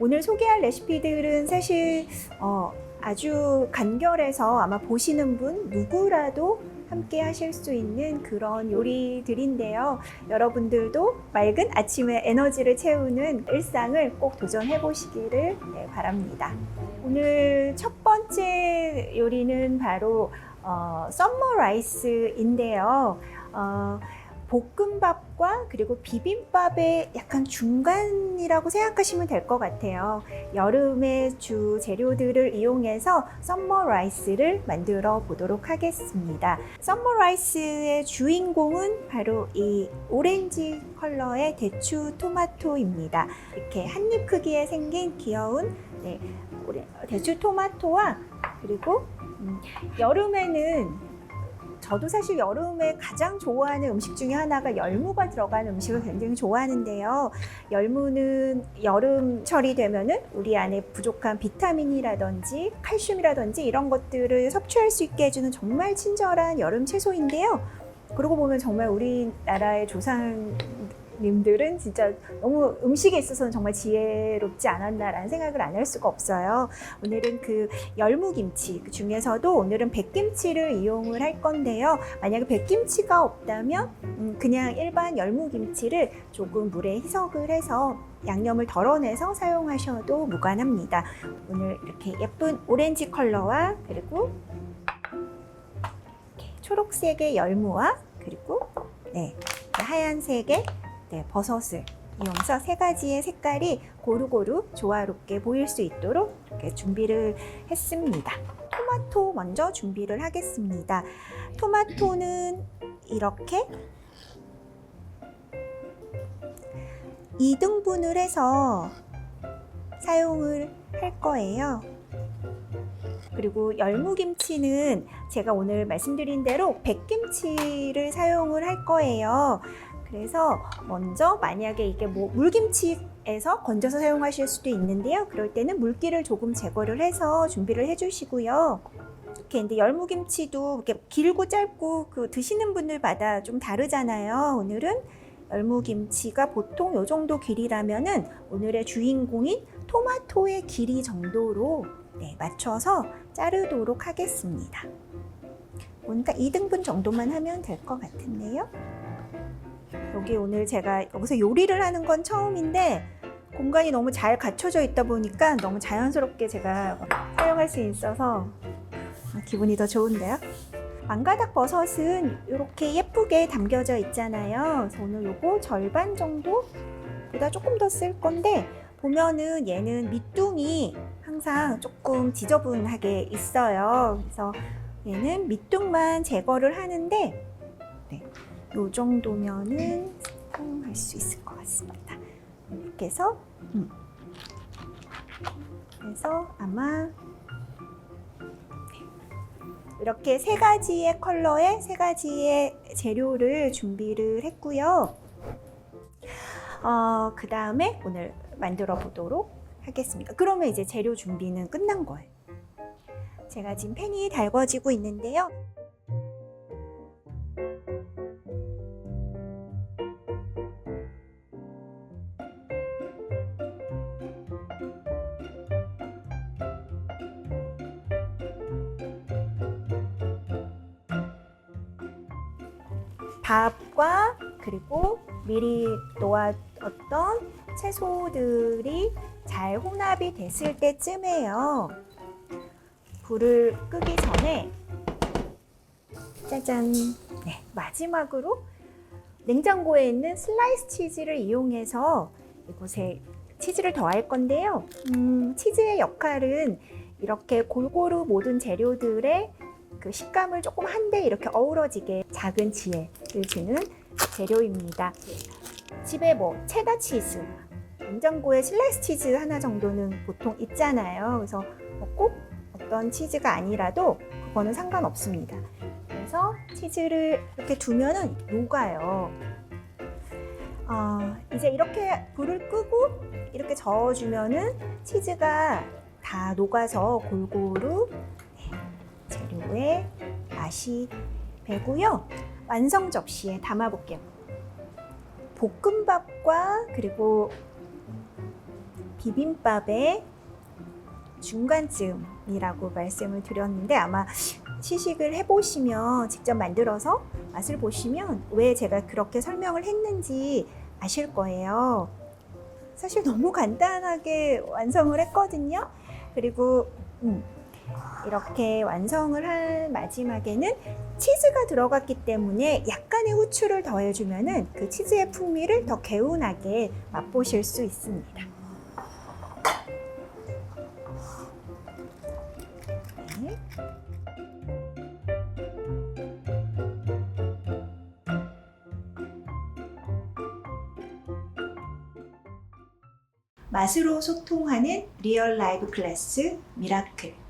오늘 소개할 레시피들은 사실 어, 아주 간결해서 아마 보시는 분 누구라도 함께 하실 수 있는 그런 요리들인데요. 여러분들도 맑은 아침에 에너지를 채우는 일상을 꼭 도전해 보시기를 네, 바랍니다. 오늘 첫 번째 요리는 바로 어, 썸머 라이스인데요. 어, 볶음밥과 그리고 비빔밥의 약간 중간이라고 생각하시면 될 것 같아요. 여름의 주 재료들을 이용해서 썸머 라이스를 만들어 보도록 하겠습니다. 썸머 라이스의 주인공은 바로 이 오렌지 컬러의 대추 토마토입니다. 이렇게 한 입 크기에 생긴 귀여운 네, 대추 토마토와 그리고 음, 여름에는 저도 사실 여름에 가장 좋아하는 음식 중에 하나가 열무가 들어간 음식을 굉장히 좋아하는데요. 열무는 여름철이 되면은 우리 안에 부족한 비타민이라든지 칼슘이라든지 이런 것들을 섭취할 수 있게 해주는 정말 친절한 여름 채소인데요. 그러고 보면 정말 우리나라의 조상 님들은 진짜 너무 음식에 있어서는 정말 지혜롭지 않았나라는 생각을 안 할 수가 없어요. 오늘은 그 열무김치 그 중에서도 오늘은 백김치를 이용을 할 건데요. 만약에 백김치가 없다면 음, 그냥 일반 열무김치를 조금 물에 희석을 해서 양념을 덜어내서 사용하셔도 무관합니다. 오늘 이렇게 예쁜 오렌지 컬러와 그리고 초록색의 열무와 그리고 네, 하얀색의 네, 버섯을 이용해서 세 가지의 색깔이 고루고루 조화롭게 보일 수 있도록 이렇게 준비를 했습니다. 토마토 먼저 준비를 하겠습니다. 토마토는 이렇게 2등분을 해서 사용을 할 거예요. 그리고 열무김치는 제가 오늘 말씀드린 대로 백김치를 사용을 할 거예요. 그래서 먼저 만약에 이게 뭐 물김치에서 건져서 사용하실 수도 있는데요. 그럴 때는 물기를 조금 제거를 해서 준비를 해주시고요. 이렇게 근데 열무김치도 이렇게 길고 짧고 그 드시는 분들마다 좀 다르잖아요. 오늘은 열무김치가 보통 요 정도 길이라면은 오늘의 주인공인 토마토의 길이 정도로 네, 맞춰서 자르도록 하겠습니다. 뭔가 2등분 정도만 하면 될 것 같은데요. 여기 오늘 제가 여기서 요리를 하는 건 처음인데 공간이 너무 잘 갖춰져 있다 보니까 너무 자연스럽게 제가 사용할 수 있어서 기분이 더 좋은데요. 망가닥 버섯은 이렇게 예쁘게 담겨져 있잖아요. 그래서 오늘 요거 절반 정도보다 조금 더 쓸 건데 보면은 얘는 밑둥이 항상 조금 지저분하게 있어요. 그래서 얘는 밑둥만 제거를 하는데 네, 요 정도면은 사용할 수 있을 것 같습니다. 이렇게 해서 음. 그래서 아마 네. 이렇게 세 가지의 컬러의 세 가지의 재료를 준비를 했고요. 어, 그 다음에 오늘 만들어 보도록 하겠습니다. 그러면 이제 재료 준비는 끝난 거예요. 제가 지금 팬이 달궈지고 있는데요. 밥과 그리고 미리 놓아뒀던 채소들이 잘 혼합이 됐을 때쯤에요. 불을 끄기 전에 짜잔 네, 마지막으로 냉장고에 있는 슬라이스 치즈를 이용해서 이곳에 치즈를 더할 건데요. 음, 치즈의 역할은 이렇게 골고루 모든 재료들의 그 식감을 조금 한데 이렇게 어우러지게 작은 지혜를 주는 재료입니다. 집에 뭐 체다 치즈, 냉장고에 슬라이스 치즈 하나 정도는 보통 있잖아요. 그래서 뭐꼭 어떤 치즈가 아니라도 그거는 상관없습니다. 그래서 치즈를 이렇게 두면은 녹아요. 어, 이제 이렇게 불을 끄고 이렇게 저어주면은 치즈가 다 녹아서 골고루 네, 재료에 맛이 배고요. 완성 접시에 담아볼게요. 볶음밥과 그리고 비빔밥의 중간쯤이라고 말씀을 드렸는데 아마 시식을 해보시면 직접 만들어서 맛을 보시면 왜 제가 그렇게 설명을 했는지 아실 거예요. 사실 너무 간단하게 완성을 했거든요. 그리고 음, 이렇게 완성을 할 마지막에는 치즈가 들어갔기 때문에 약간의 후추를 더해주면은 그 치즈의 풍미를 더 개운하게 맛보실 수 있습니다. 네. 맛으로 소통하는 리얼 라이브 클래스 미라클